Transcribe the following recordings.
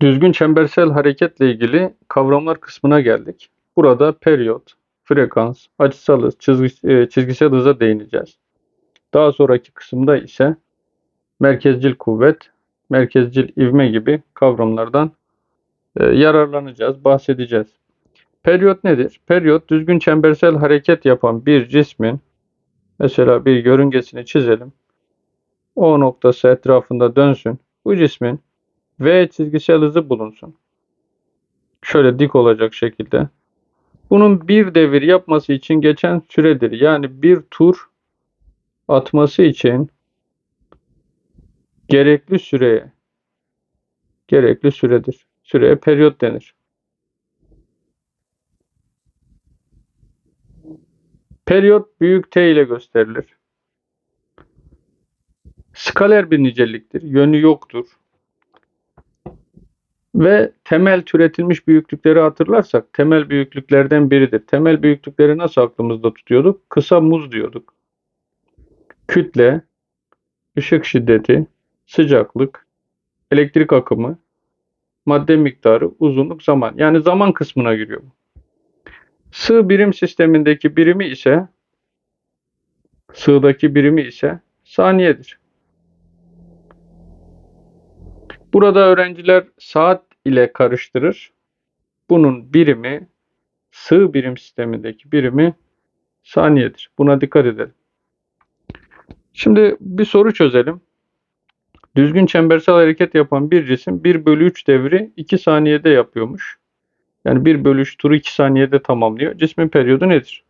Düzgün çembersel hareketle ilgili kavramlar kısmına geldik. Burada periyot, frekans, açısal hız, e, çizgisel hıza değineceğiz. Daha sonraki kısımda ise merkezcil kuvvet, merkezcil ivme gibi kavramlardan e, yararlanacağız, bahsedeceğiz. Periyot nedir? Periyot düzgün çembersel hareket yapan bir cismin mesela bir yörüngesini çizelim. O noktası etrafında dönsün. Bu cismin V çizgisel hızı bulunsun. Şöyle dik olacak şekilde. Bunun bir devir yapması için geçen süredir. Yani bir tur atması için gerekli süreye gerekli süredir. Süreye periyot denir. Periyot büyük T ile gösterilir. Skaler bir niceliktir. Yönü yoktur. Ve temel türetilmiş büyüklükleri hatırlarsak temel büyüklüklerden biridir. Temel büyüklükleri nasıl aklımızda tutuyorduk? Kısa muz diyorduk. Kütle, ışık şiddeti, sıcaklık, elektrik akımı, madde miktarı, uzunluk, zaman. Yani zaman kısmına giriyor. bu. Sığ birim sistemindeki birimi ise sığdaki birimi ise saniyedir. Burada öğrenciler saat ile karıştırır. Bunun birimi sığ birim sistemindeki birimi saniyedir. Buna dikkat edelim. Şimdi bir soru çözelim. Düzgün çembersel hareket yapan bir cisim 1 bölü 3 devri 2 saniyede yapıyormuş. Yani 1 bölü 3 turu 2 saniyede tamamlıyor. Cismin periyodu nedir?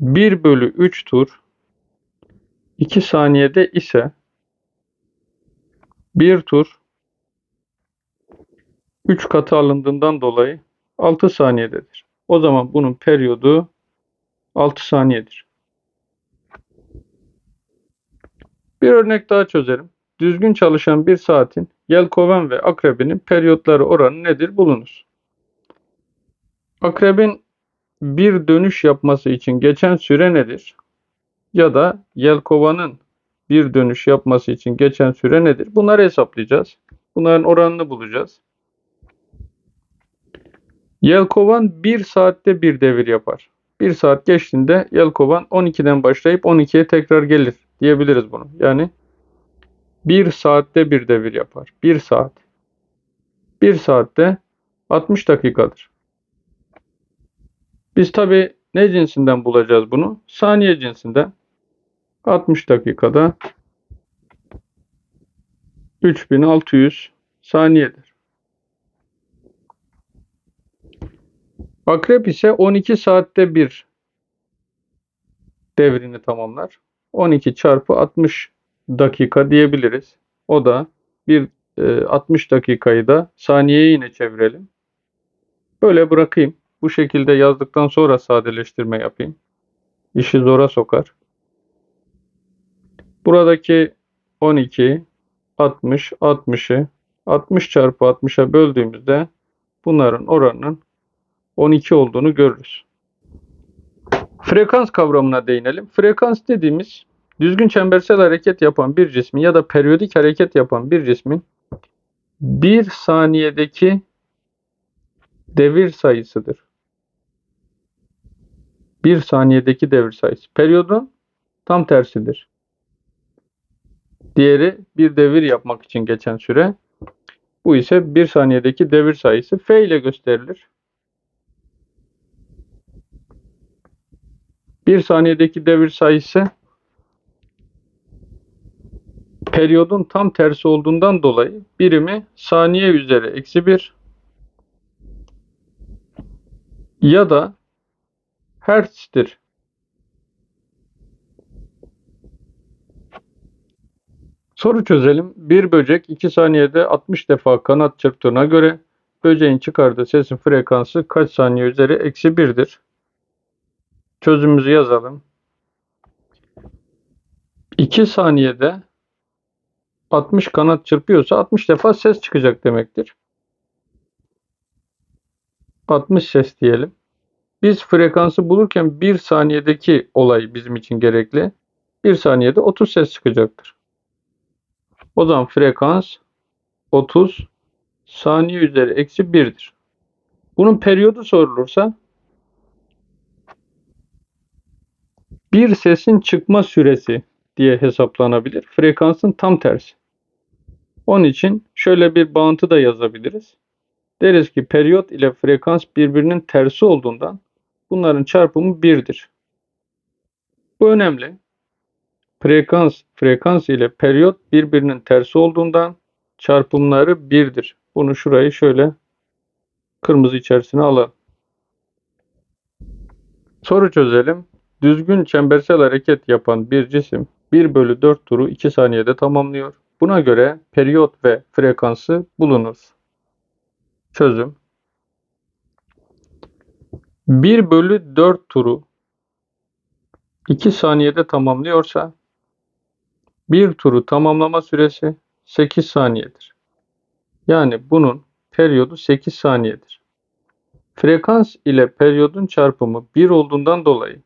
1 bölü 3 tur 2 saniyede ise bir tur 3 katı alındığından dolayı 6 saniyededir. O zaman bunun periyodu 6 saniyedir. Bir örnek daha çözelim. Düzgün çalışan bir saatin yelkoven ve akrebinin periyotları oranı nedir bulunuz. Akrebin bir dönüş yapması için geçen süre nedir? Ya da yelkovanın bir dönüş yapması için geçen süre nedir? Bunları hesaplayacağız. Bunların oranını bulacağız. Yelkovan 1 saatte bir devir yapar. 1 saat geçtiğinde Yelkovan 12'den başlayıp 12'ye tekrar gelir diyebiliriz bunu. Yani 1 saatte bir devir yapar. 1 saat. 1 saatte 60 dakikadır. Biz tabi ne cinsinden bulacağız bunu? Saniye cinsinden. 60 dakikada 3600 saniyedir. Akrep ise 12 saatte bir devrini tamamlar. 12 çarpı 60 dakika diyebiliriz. O da bir e, 60 dakikayı da saniyeye yine çevirelim. Böyle bırakayım. Bu şekilde yazdıktan sonra sadeleştirme yapayım. İşi zora sokar. Buradaki 12, 60, 60'ı 60 çarpı 60'a böldüğümüzde bunların oranının 12 olduğunu görürüz. Frekans kavramına değinelim. Frekans dediğimiz düzgün çembersel hareket yapan bir cismin ya da periyodik hareket yapan bir cismin bir saniyedeki devir sayısıdır. Bir saniyedeki devir sayısı. Periyodun tam tersidir. Diğeri bir devir yapmak için geçen süre. Bu ise bir saniyedeki devir sayısı F ile gösterilir. Bir saniyedeki devir sayısı periyodun tam tersi olduğundan dolayı birimi saniye üzeri eksi 1 ya da hertz'tir. Soru çözelim. Bir böcek 2 saniyede 60 defa kanat çırptığına göre böceğin çıkardığı sesin frekansı kaç saniye üzeri eksi 1'dir? Çözümümüzü yazalım. 2 saniyede 60 kanat çırpıyorsa 60 defa ses çıkacak demektir. 60 ses diyelim. Biz frekansı bulurken 1 saniyedeki olay bizim için gerekli. 1 saniyede 30 ses çıkacaktır. O zaman frekans 30 saniye üzeri eksi 1'dir. Bunun periyodu sorulursa bir sesin çıkma süresi diye hesaplanabilir. Frekansın tam tersi. Onun için şöyle bir bağıntı da yazabiliriz. Deriz ki periyot ile frekans birbirinin tersi olduğundan bunların çarpımı 1'dir. Bu önemli. Frekans, frekans ile periyot birbirinin tersi olduğundan çarpımları 1'dir. Bunu şurayı şöyle kırmızı içerisine alalım. Soru çözelim. Düzgün çembersel hareket yapan bir cisim 1 bölü 4 turu 2 saniyede tamamlıyor. Buna göre periyot ve frekansı bulunur. Çözüm. 1 bölü 4 turu 2 saniyede tamamlıyorsa bir turu tamamlama süresi 8 saniyedir. Yani bunun periyodu 8 saniyedir. Frekans ile periyodun çarpımı 1 olduğundan dolayı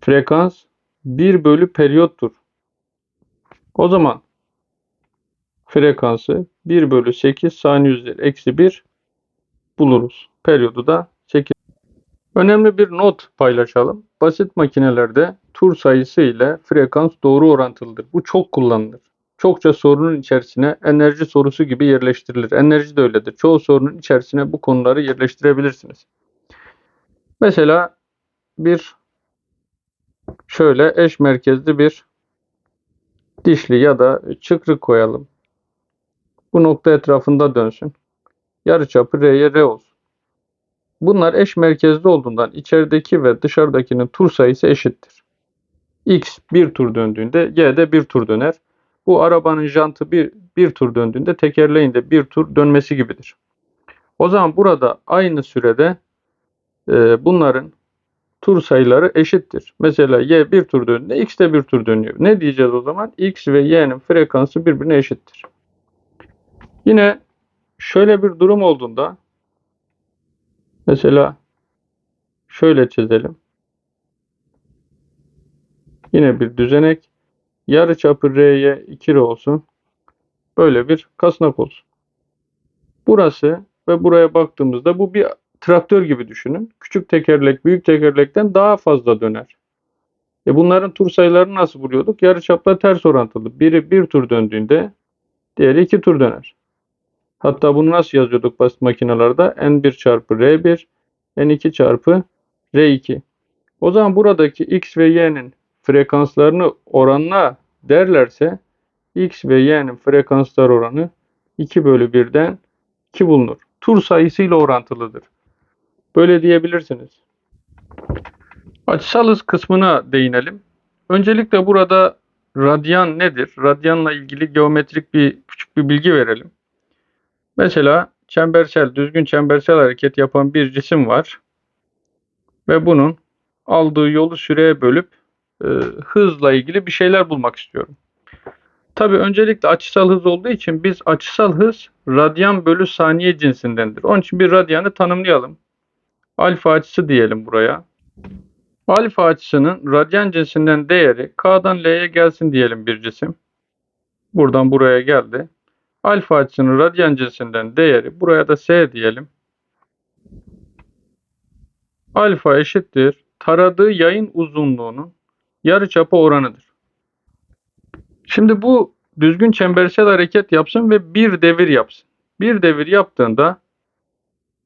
frekans 1 bölü periyottur. O zaman frekansı 1 bölü 8 saniye üzeri eksi 1 buluruz. Periyodu da 8. Önemli bir not paylaşalım. Basit makinelerde tur sayısı ile frekans doğru orantılıdır. Bu çok kullanılır. Çokça sorunun içerisine enerji sorusu gibi yerleştirilir. Enerji de öyledir. Çoğu sorunun içerisine bu konuları yerleştirebilirsiniz. Mesela bir şöyle eş merkezli bir dişli ya da çıkrık koyalım. Bu nokta etrafında dönsün. Yarıçapı R'ye R olsun. Bunlar eş merkezli olduğundan içerideki ve dışarıdakinin tur sayısı eşittir. X bir tur döndüğünde Y de bir tur döner. Bu arabanın jantı bir, bir tur döndüğünde tekerleğin de bir tur dönmesi gibidir. O zaman burada aynı sürede e, bunların tur sayıları eşittir. Mesela Y bir tur döndüğünde X de bir tur dönüyor. Ne diyeceğiz o zaman? X ve Y'nin frekansı birbirine eşittir. Yine şöyle bir durum olduğunda mesela şöyle çizelim. Yine bir düzenek. Yarı çapı R'ye 2 R olsun. Böyle bir kasnak olsun. Burası ve buraya baktığımızda bu bir traktör gibi düşünün. Küçük tekerlek büyük tekerlekten daha fazla döner. E bunların tur sayılarını nasıl buluyorduk? Yarıçapla ters orantılı. Biri bir tur döndüğünde diğeri iki tur döner. Hatta bunu nasıl yazıyorduk basit makinelerde? N1 çarpı R1, N2 çarpı R2. O zaman buradaki X ve Y'nin frekanslarını oranla derlerse X ve Y'nin frekanslar oranı 2 bölü 1'den 2 bulunur. Tur sayısıyla orantılıdır. Böyle diyebilirsiniz. Açısal hız kısmına değinelim. Öncelikle burada radyan nedir? Radyanla ilgili geometrik bir küçük bir bilgi verelim. Mesela çembersel, düzgün çembersel hareket yapan bir cisim var. Ve bunun aldığı yolu süreye bölüp e, hızla ilgili bir şeyler bulmak istiyorum. Tabi öncelikle açısal hız olduğu için biz açısal hız radyan bölü saniye cinsindendir. Onun için bir radyanı tanımlayalım. Alfa açısı diyelim buraya. Alfa açısının radyan cinsinden değeri K'dan L'ye gelsin diyelim bir cisim. Buradan buraya geldi. Alfa açısının radyan cinsinden değeri buraya da S diyelim. Alfa eşittir taradığı yayın uzunluğunun yarıçapı oranıdır. Şimdi bu düzgün çembersel hareket yapsın ve bir devir yapsın. Bir devir yaptığında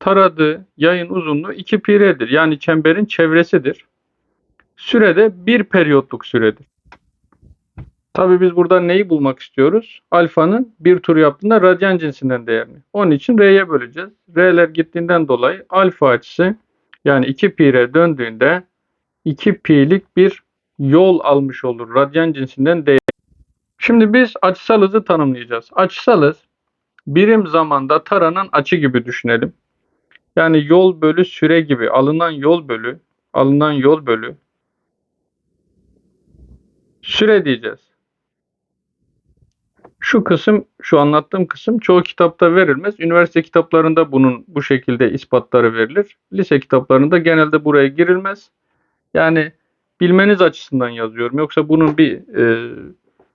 taradığı yayın uzunluğu 2 pi r'dir. Yani çemberin çevresidir. Sürede bir periyotluk süredir. Tabii biz burada neyi bulmak istiyoruz? Alfanın bir tur yaptığında radyan cinsinden değerini. Onun için R'ye böleceğiz. R'ler gittiğinden dolayı alfa açısı yani 2 pi döndüğünde 2 pi'lik bir yol almış olur. Radyan cinsinden değer. Şimdi biz açısal hızı tanımlayacağız. Açısal hız birim zamanda taranan açı gibi düşünelim. Yani yol bölü süre gibi alınan yol bölü alınan yol bölü süre diyeceğiz. Şu kısım, şu anlattığım kısım çoğu kitapta verilmez. Üniversite kitaplarında bunun bu şekilde ispatları verilir. Lise kitaplarında genelde buraya girilmez. Yani bilmeniz açısından yazıyorum. Yoksa bunun bir e,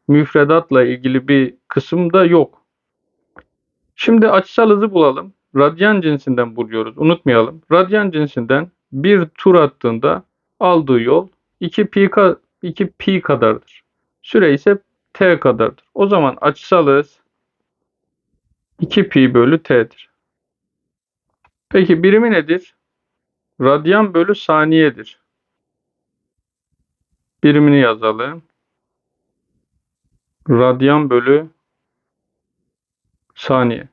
müfredatla ilgili bir kısım da yok. Şimdi açısal hızı bulalım. Radyan cinsinden buluyoruz. Unutmayalım. Radyan cinsinden bir tur attığında aldığı yol 2 pi, ka- 2 pi kadardır. Süre ise t kadardır. O zaman açısal hız 2 pi bölü t'dir. Peki birimi nedir? Radyan bölü saniyedir. Birimini yazalım. Radyan bölü saniye.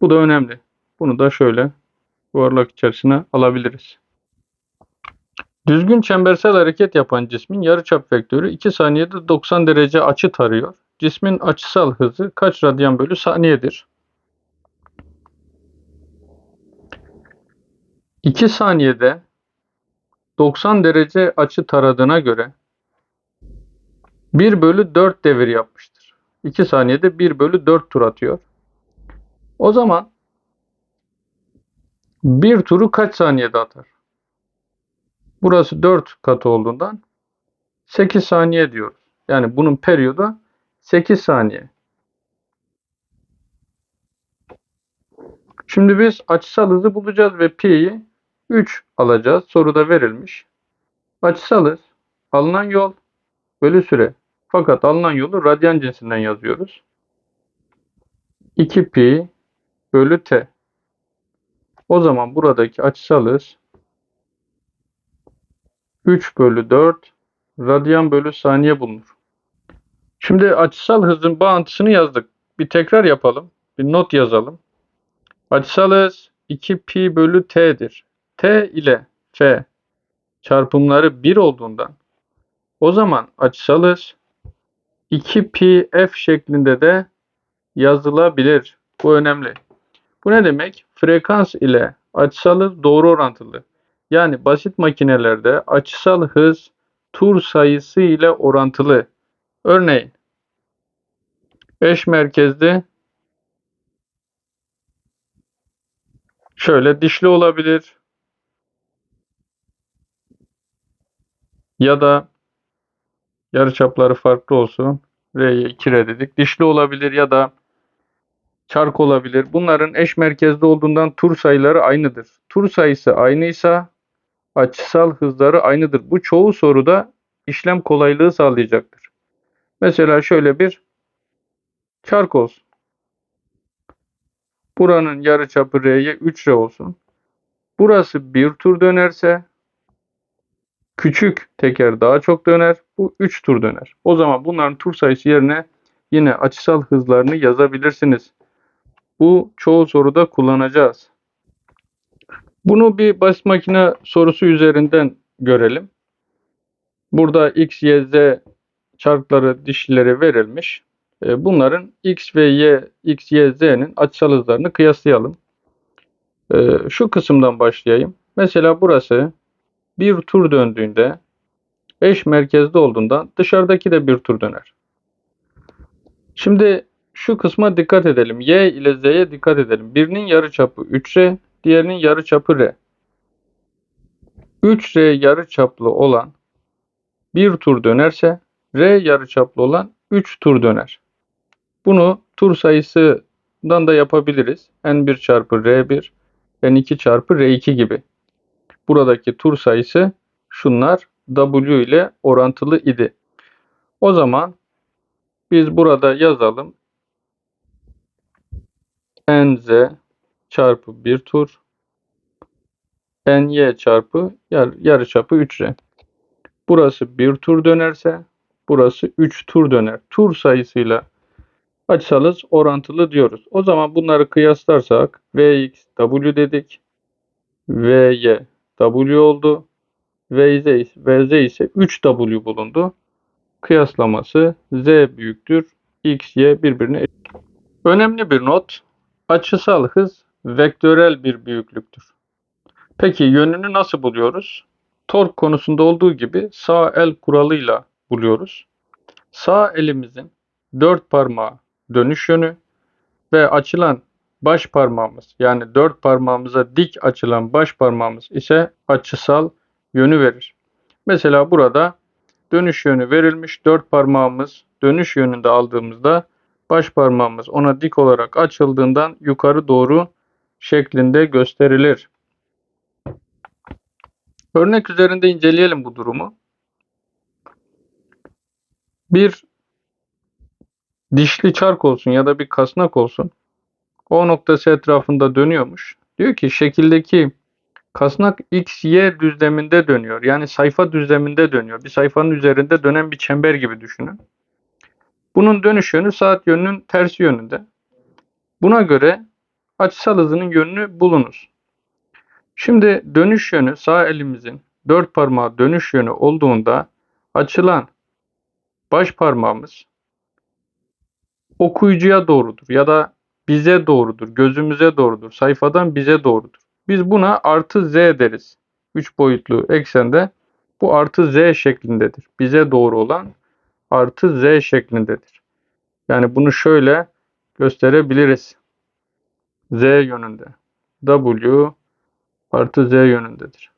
Bu da önemli. Bunu da şöyle yuvarlak içerisine alabiliriz. Düzgün çembersel hareket yapan cismin yarıçap vektörü 2 saniyede 90 derece açı tarıyor. Cismin açısal hızı kaç radyan bölü saniyedir? 2 saniyede 90 derece açı taradığına göre 1 bölü 4 devir yapmıştır. 2 saniyede 1 bölü 4 tur atıyor. O zaman bir turu kaç saniyede atar? Burası 4 katı olduğundan 8 saniye diyoruz. Yani bunun periyodu 8 saniye. Şimdi biz açısal hızı bulacağız ve pi'yi 3 alacağız. Soruda verilmiş. Açısal hız alınan yol bölü süre. Fakat alınan yolu radyan cinsinden yazıyoruz. 2 pi bölü t. O zaman buradaki açısal hız 3 bölü 4 radyan bölü saniye bulunur. Şimdi açısal hızın bağıntısını yazdık. Bir tekrar yapalım. Bir not yazalım. Açısal hız 2 pi bölü t'dir. t ile f çarpımları 1 olduğundan o zaman açısal hız 2 pi f şeklinde de yazılabilir. Bu önemli. Bu ne demek? Frekans ile açısal hız doğru orantılı. Yani basit makinelerde açısal hız tur sayısı ile orantılı. Örneğin eş merkezli şöyle dişli olabilir ya da yarıçapları farklı olsun. R'ye 2R dedik. Dişli olabilir ya da çark olabilir. Bunların eş merkezli olduğundan tur sayıları aynıdır. Tur sayısı aynıysa açısal hızları aynıdır. Bu çoğu soruda işlem kolaylığı sağlayacaktır. Mesela şöyle bir çark olsun. Buranın yarıçapı R'ye 3R olsun. Burası bir tur dönerse küçük teker daha çok döner. Bu 3 tur döner. O zaman bunların tur sayısı yerine yine açısal hızlarını yazabilirsiniz. Bu çoğu soruda kullanacağız. Bunu bir basit makine sorusu üzerinden görelim. Burada x, y, z çarkları, dişlileri verilmiş. E, bunların x ve y, x, y, z'nin açısal hızlarını kıyaslayalım. E, şu kısımdan başlayayım. Mesela burası bir tur döndüğünde eş merkezde olduğundan dışarıdaki de bir tur döner. Şimdi şu kısma dikkat edelim. Y ile Z'ye dikkat edelim. Birinin yarıçapı 3R, diğerinin yarıçapı R. 3R yarıçaplı olan bir tur dönerse R yarıçaplı olan 3 tur döner. Bunu tur sayısından da yapabiliriz. N1 çarpı R1, N2 çarpı R2 gibi. Buradaki tur sayısı şunlar W ile orantılı idi. O zaman biz burada yazalım. NZ çarpı bir tur NY çarpı yar, yarıçapı 3R. Burası bir tur dönerse burası 3 tur döner. Tur sayısıyla açısal hız orantılı diyoruz. O zaman bunları kıyaslarsak Vx W dedik. Vy W oldu. Vz, Vz ise 3W bulundu. Kıyaslaması Z büyüktür. X, Y birbirine eşit. Önemli bir not. Açısal hız vektörel bir büyüklüktür. Peki yönünü nasıl buluyoruz? Tork konusunda olduğu gibi sağ el kuralıyla buluyoruz. Sağ elimizin dört parmağı dönüş yönü ve açılan baş parmağımız yani dört parmağımıza dik açılan baş parmağımız ise açısal yönü verir. Mesela burada dönüş yönü verilmiş. Dört parmağımız dönüş yönünde aldığımızda baş parmağımız ona dik olarak açıldığından yukarı doğru şeklinde gösterilir. Örnek üzerinde inceleyelim bu durumu. Bir dişli çark olsun ya da bir kasnak olsun. O noktası etrafında dönüyormuş. Diyor ki şekildeki kasnak x, y düzleminde dönüyor. Yani sayfa düzleminde dönüyor. Bir sayfanın üzerinde dönen bir çember gibi düşünün. Bunun dönüş yönü saat yönünün tersi yönünde. Buna göre açısal hızının yönünü bulunuz. Şimdi dönüş yönü sağ elimizin dört parmağı dönüş yönü olduğunda açılan baş parmağımız okuyucuya doğrudur ya da bize doğrudur, gözümüze doğrudur, sayfadan bize doğrudur. Biz buna artı z deriz. Üç boyutlu eksende bu artı z şeklindedir. Bize doğru olan artı z şeklindedir. Yani bunu şöyle gösterebiliriz. Z yönünde. W artı Z yönündedir.